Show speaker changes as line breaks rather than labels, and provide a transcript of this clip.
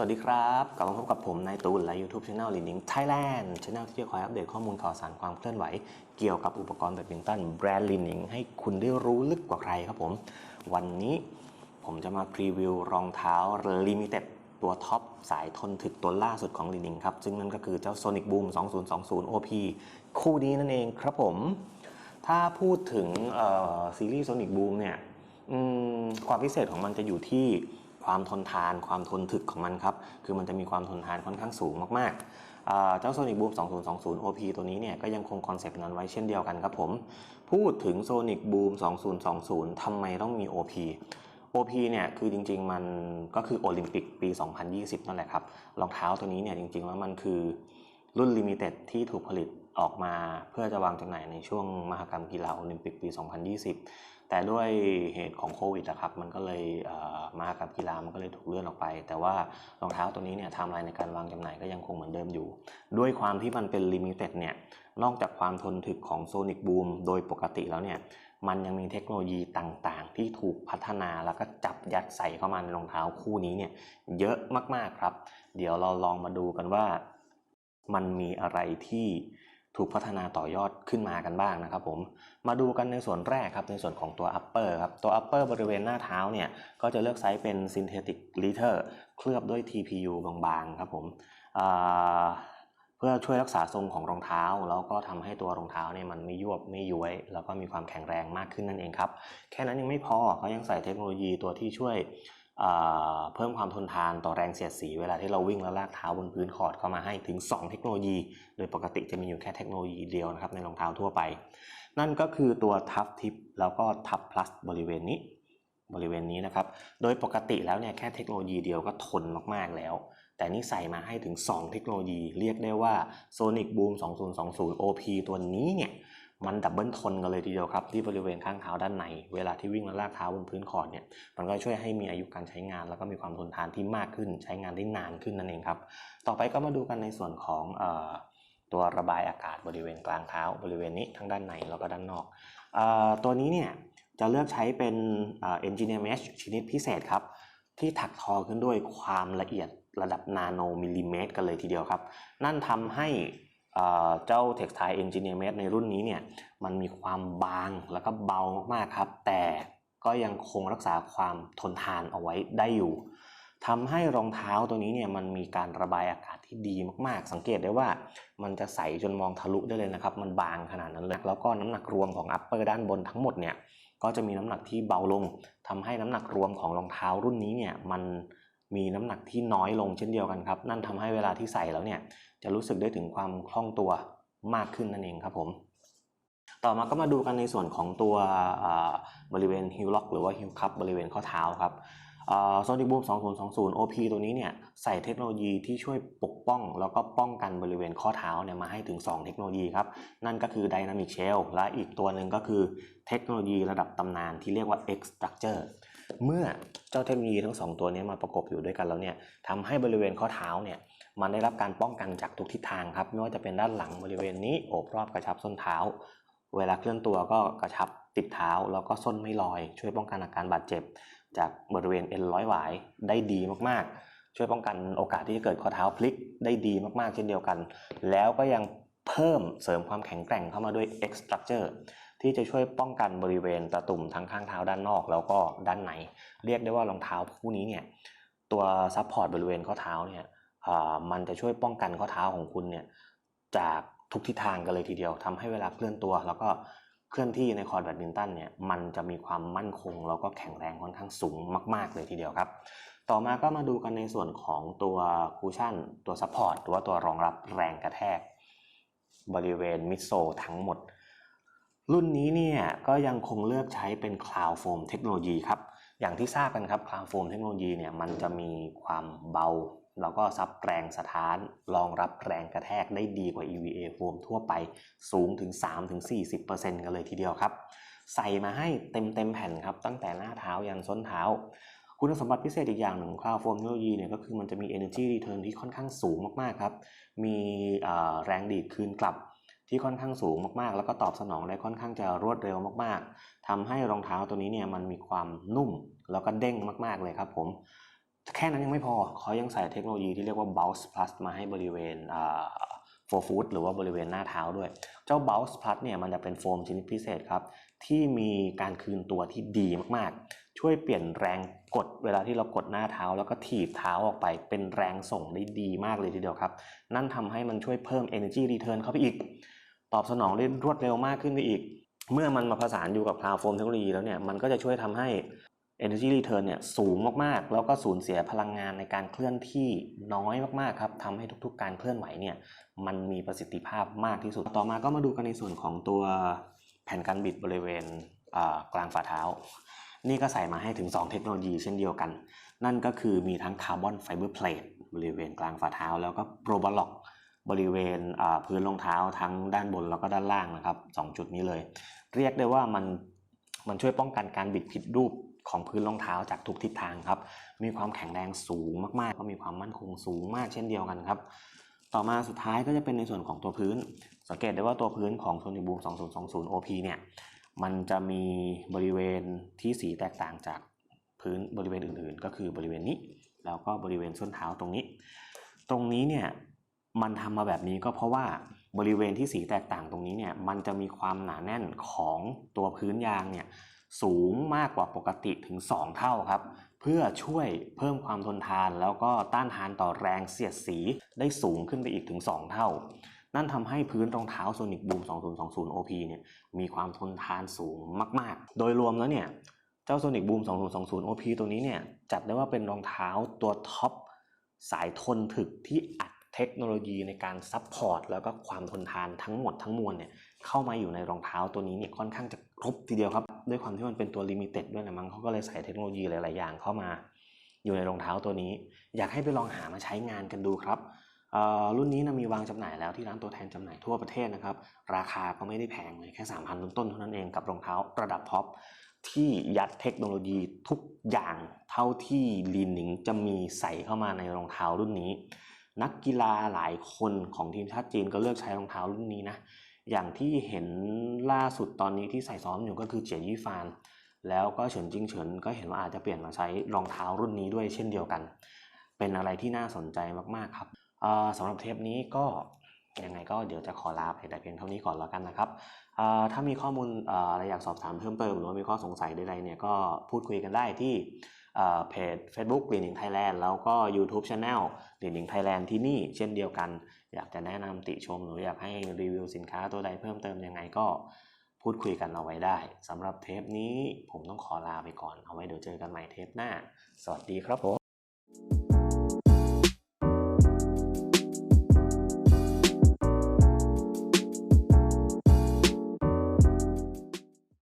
สวัสดีครับกลับมาพบกับผมนายตูนและ YouTube Channel Leading Thailand Channel ที่จะคอยอัปเดตข้อมูลข่าวสารความเคลื่อนไหว เกี่ยวกับอุปกรณ์แบดมินตันแบรนด์ลินิงให้คุณได้รู้ลึกกว่าใครครับผม วันนี้ผมจะมาพรีวิวรองเท้า Limited ตัวท็อปสายทนถึกตัวล่าสุดของลินิงครับ ซึ่งนั่นก็คือเจ้า Sonic Boom 2020 OP คู่นี้นั่นเองครับผม ถ้าพูดถึงซีรีส์ Sonic Boom เนี่ยความพิเศษของมันจะอยู่ที่ ความทนทานความทนถึกของมันครับ คือมันจะมีความทนทานค่อนข้างสูงมากๆ เจ้า Sonic Boom 2020 OP ตัวนี้เนี่ยก็ยังคงคอนเซปต์นั้นไว้เช่นเดียวกันครับผม พูดถึง Sonic Boom 2020ทำไมต้องมี OP OP เนี่ยคือจริงๆมันก็คือโอลิมปิกปี 2020 นั่นแหละครับรองเท้าตัวนี้เนี่ยจริงๆแล้วมันคือรุ่นลิมิเต็ดที่ถูกผลิตออกมาเพื่อจะวางจำหน่ายในช่วงมหกรรมกีฬาโอลิมปิกปี 2020 แต่ด้วยเหตุของโควิดนะครับมันก็เลยเมหกรรมกีฬามันก็เลยถูกเลื่อนออกไป แต่ว่ารองเท้าตัวนี้เนี่ยไทม์ไลน์ในการวางจำหน่ายก็ยังคงเหมือนเดิมอยู่ ด้วยความที่มันเป็นลิมิเต็ดเนี่ยนอกจากความทนถึกของ Sonic Boom โดยปกติแล้วเนี่ยมันยังมีเทคโนโลยีต่างๆ ที่ถูกพัฒนาแล้วก็จับยัดใส่เข้ามาในรองเท้าคู่นี้เนี่ยเยอะมากๆครับ เดี๋ยวเราลองมาดูกันว่า มันมีอะไรที่ ถูกพัฒนาต่อยอดขึ้นมากันบ้างนะครับผมมาดูกันในส่วนแรกครับในส่วนของตัว upper ครับตัว upper บริเวณหน้าเท้าเนี่ยก็จะเลือกไซส์เป็น synthetic leather เคลือบด้วย TPU บางๆครับผมเพื่อช่วยรักษาทรงของรองเท้า แล้วก็ทำให้ตัวรองเท้าเนี่ยมันไม่ยวบไม่ย้วย แล้วก็มีความแข็งแรงมากขึ้นนั่นเองครับ แค่นั้นยังไม่พอเขายังใส่เทคโนโลยีตัวที่ช่วย เพิ่มความทนทานต่อแรงเสียดสี เวลาที่เราวิ่งแล้วลากเท้าบนพื้นคอร์ดเข้ามาให้ถึง 2 เทคโนโลยี โดยปกติจะมีอยู่แค่เทคโนโลยีเดียวนะครับในรองเท้าทั่วไป นั่นก็คือตัวทับทิปแล้วก็ทับพลัสบริเวณนี้บริเวณนี้นะครับ โดยปกติแล้วเนี่ยแค่เทคโนโลยีเดียวก็ทนมากๆแล้ว แต่นี่ใส่มาให้ถึง 2 เทคโนโลยี เรียกได้ว่า Sonic Boom 2020 OP ตัวนี้เนี่ย มันดับเบิลทนกันเลยทีเดียวครับที่บริเวณข้างเท้าด้านใน เวลาที่วิ่งและลากเท้าบนพื้นคอร์ดเนี่ยมันก็ช่วยให้มีอายุการใช้งาน แล้วก็มีความทนทานที่มากขึ้น ใช้งานได้นานขึ้นนั่นเองครับ ต่อไปก็มาดูกันในส่วนของออตัวระบายอากาศบริเวณกลางเท้า บริเวณนี้ทั้งด้านในแล้วก็ด้านนอกออตัวนี้เนี่ยจะเลือกใช้เป็น Engineer Mesh ชนิดพิเศษครับที่ถักทอขึ้นด้วยความละเอียดระดับนาโนมิลลิเมตร กันเลยทีเดียวครับ นั่นทำให้ เอ่อเจ้า Textile Engineer Mesh ในรุ่นนี้เนี่ยมันมีความบางแล้วก็เบามากๆครับ แต่ก็ยังคงรักษาความทนทานเอาไว้ได้อยู่ทำให้รองเท้าตัวนี้เนี่ยมันมีการระบายอากาศที่ดีมากๆ สังเกตได้ว่ามันจะใสจนมองทะลุได้เลยนะครับ มันบางขนาดนั้นเลยแล้วก็น้ำหนักรวมของ upper ด้านบนทั้งหมดเนี่ยก็จะมีน้ำหนักที่เบาลงทำให้น้ำหนักรวมของรองเท้ารุ่นนี้เนี่ยมัน มีน้ำหนักที่น้อยลงเช่นเดียวกันครับ นั่นทำให้เวลาที่ใส่แล้วเนี่ยจะรู้สึกได้ถึงความคล่องตัวมากขึ้นนั่นเองครับผม ต่อมาก็มาดูกันในส่วนของตัวบริเวณฮิลล็อกหรือว่าฮิลคัพบริเวณข้อเท้าครับโซนิบูม2020 OP ตัวนี้เนี่ยใส่เทคโนโลยีที่ช่วยปกป้อง แล้วก็ป้องกันบริเวณข้อเท้าเนี่ยมาให้ถึง 2 เทคโนโลยีครับ นั่นก็คือ Dynamic Shell และอีกตัวหนึ่งก็คือเทคโนโลยีระดับตำนานที่เรียกว่า X Structure เมื่อเจ้าเทคโนโลยีทั้งสองตัวนี้มาประกบอยู่ด้วยกันแล้วเนี่ยทำให้บริเวณข้อเท้าเนี่ยมันได้รับการป้องกันจากทุกทิศทางครับไม่ว่าจะเป็นด้านหลังบริเวณนี้โอบรอบกระชับส้นเท้า เวลาเคลื่อนตัวก็กระชับติดเท้าแล้วก็ส้นไม่ลอย ช่วยป้องกันอาการบาดเจ็บ จากบริเวณเอ็นร้อยหวายได้ดีมากๆ ช่วยป้องกันโอกาสที่จะเกิดข้อเท้าพลิกได้ดีมากๆ เช่นเดียวกัน แล้วก็ยังเพิ่มเสริมความแข็งแกร่งเข้ามาด้วย X structure ที่จะช่วยป้องกันบริเวณตะตุ่มทั้งข้างเท้าด้านนอกแล้วก็ด้านในเรียกได้ว่ารองเท้าคู่นี้เนี่ยตัวซัพพอร์ตบริเวณข้อเท้าเนี่ยอ่ามันจะช่วยป้องกันข้อเท้าของคุณเนี่ยจากทุกทิศทางกันเลยทีเดียวทำให้เวลาเคลื่อนตัว แล้วก็เคลื่อนที่ในคอร์ดแบดมินตันเนี่ยมันจะมีความมั่นคง แล้วก็แข็งแรงค่อนข้างสูงมาก ๆ เลยทีเดียวครับ ต่อมาก็มาดูกันในส่วนของตัวคูชั่น ตัวซัพพอร์ตหรือว่าตัวรองรับแรงกระแทก บริเวณมิดโซทั้งหมด รุ่นนี้เนี่ยก็ยังคงเลือกใช้เป็น Cloud Foam เทคโนโลยีครับ อย่างที่ทราบกันครับ Cloud Foam เทคโนโลยีเนี่ยมันจะมีความเบา แล้วก็ซับแรงสะท้าน รองรับแรงกระแทกได้ดีกว่า EVA Foam ทั่วไปสูงถึง 3-40%กันเลยทีเดียวครับ ใส่มาให้เต็มเต็มแผ่นครับ ตั้งแต่หน้าเท้ายันส้นเท้า คุณสมบัติพิเศษอีกอย่างหนึ่งของ Cloud Foam เทคโนโลยีเนี่ยก็คือมันจะมี energy return ที่ค่อนข้างสูงมากๆครับ มีแรงดีดคืนกลับ ที่ค่อนข้างสูงมากๆ แล้วก็ตอบสนองได้ค่อนข้างจะรวดเร็วมากๆทำให้รองเท้าตัวนี้เนี่ยมันมีความนุ่มแล้วก็เด้งมากๆเลยครับผมแค่นั้นยังไม่พอเขายังใส่เทคโนโลยีที่เรียกว่า Bounce Plus มาให้บริเวณอ่า forefoot หรือว่าบริเวณหน้าเท้าด้วย เจ้า Bounce Plus เนี่ยมันจะเป็นโฟมชนิดพิเศษครับ ที่มีการคืนตัวที่ดีมากๆ ช่วยเปลี่ยนแรงกดเวลาที่เรากดหน้าเท้า แล้วก็ถีบเท้าออกไปเป็นแรงส่งได้ดีมากเลยทีเดียวครับ นั่นทำให้มันช่วยเพิ่ม energy return เข้าไปอีก ตอบสนองได้รวดเร็วมากขึ้นไปอีก เมื่อมันมาผสานอยู่กับ Cloud Foam เทคโนโลยีแล้วเนี่ยมันก็จะช่วยทำให้ energy return เนี่ยสูงมากๆ แล้วก็สูญเสียพลังงานในการเคลื่อนที่น้อยมากๆครับทำให้ทุกๆ การเคลื่อนไหวเนี่ยมันมีประสิทธิภาพมากที่สุด ต่อมาก็มาดูกันในส่วนของตัวแผ่นกันบิดบริเวณกลางฝ่าเท้า นี่ก็ใส่มาให้ถึง 2 เทคโนโลยีเช่นเดียวกัน นั่นก็คือมีทั้งคาร์บอนไฟเบอร์เพลทบริเวณกลางฝ่าเท้า แล้วก็โปรบล็อก บริเวณพื้นรองเท้าทั้งด้านบนแล้วก็ด้านล่างนะครับสองจุดนี้เลย เรียกได้ว่ามันมันช่วยป้องกันการบิดผิดรูปของพื้นรองเท้าจากทุกทิศทางครับ มีความแข็งแรงสูงมากๆ ก็มีความมั่นคงสูงมากเช่นเดียวกันครับ ต่อมาสุดท้ายก็จะเป็นในส่วนของตัวพื้น สังเกตได้ว่าตัวพื้นของ Sony Boom 2020 OP เนี่ย มันจะมีบริเวณที่สีแตกต่างจากพื้นบริเวณอื่นๆ ก็คือบริเวณนี้ แล้วก็บริเวณส้นเท้าตรงนี้ ตรงนี้เนี่ย มันทำมาแบบนี้ก็เพราะว่าบริเวณที่สีแตกต่างตรงนี้เนี่ยมันจะมีความหนาแน่นของตัวพื้นยางเนี่ยสูงมากกว่าปกติถึง 2 เท่าครับ เพื่อช่วยเพิ่มความทนทานแล้วก็ต้านทานต่อแรงเสียดสีได้สูงขึ้นไปอีกถึง 2 เท่า นั่นทำให้พื้นรองเท้า Sonic Boom 2020 OP เนี่ยมีความทนทานสูงมาก ๆ โดยรวมแล้วเนี่ยเจ้า Sonic Boom 2020 OP ตัวนี้เนี่ยจัดได้ว่าเป็นรองเท้าตัวท็อปสายทนถึกที่อัด เทคโนโลยีในการซัพพอร์ตแล้วก็ความทนทานทั้งหมดทั้งมวลเนี่ยเข้ามาอยู่ในรองเท้าตัวนี้เนี่ยค่อนข้างจะครบทีเดียวครับ ด้วยความที่มันเป็นตัวลิมิเต็ดด้วยนะมั้งเขาก็เลยใส่เทคโนโลยีหลาย ๆ อย่างเข้ามาอยู่ในรองเท้าตัวนี้ อยากให้ไปลองหามาใช้งานกันดูครับรุ่นนี้นะมีวางจำหน่ายแล้วที่ร้านตัวแทนจำหน่ายทั่วประเทศนะครับ ราคาก็ไม่ได้แพงเลยแค่3,000ต้นๆเท่านั้นเองกับรองเท้าระดับท็อปที่ยัดเทคโนโลยีทุกอย่างเท่าที่ลีนหนิงจะมีใส่เข้ามาในรองเท้ารุ่นนี้ นักกีฬาหลายคนของทีมชาติจีนก็เลือกใช้รองเท้ารุ่นนี้นะ อย่างที่เห็นล่าสุดตอนนี้ที่ใส่ซ้อมอยู่ก็คือเจียยี่ฟาน แล้วก็เฉินจิงเฉินก็เห็นว่าอาจจะเปลี่ยนมาใช้รองเท้ารุ่นนี้ด้วยเช่นเดียวกัน เป็นอะไรที่น่าสนใจมากๆครับสำหรับเทปนี้ก็ยังไงก็เดี๋ยวจะขอลาไปแต่เพียงเท่านี้ก่อนแล้วกันนะครับ ถ้ามีข้อมูลอะไรอยากสอบถามเพิ่มเติมหรือว่ามีข้อสงสัยใดๆเนี่ยก็พูดคุยกันได้ที่ เพจ Facebook หลินหนิงไทยแลนด์แล้วก็ YouTube Channel หลินหนิงไทยแลนด์ที่นี่เช่นเดียวกัน อยากจะแนะนำติชมหรืออยากให้รีวิวสินค้าตัวใดเพิ่มเติมยังไงก็พูดคุยกันเอาไว้ได้สำหรับเทปนี้ผมต้องขอลาไปก่อนเอาไว้เดี๋ยวเจอกันใหม่เทปหน้า สวัสดีครับผม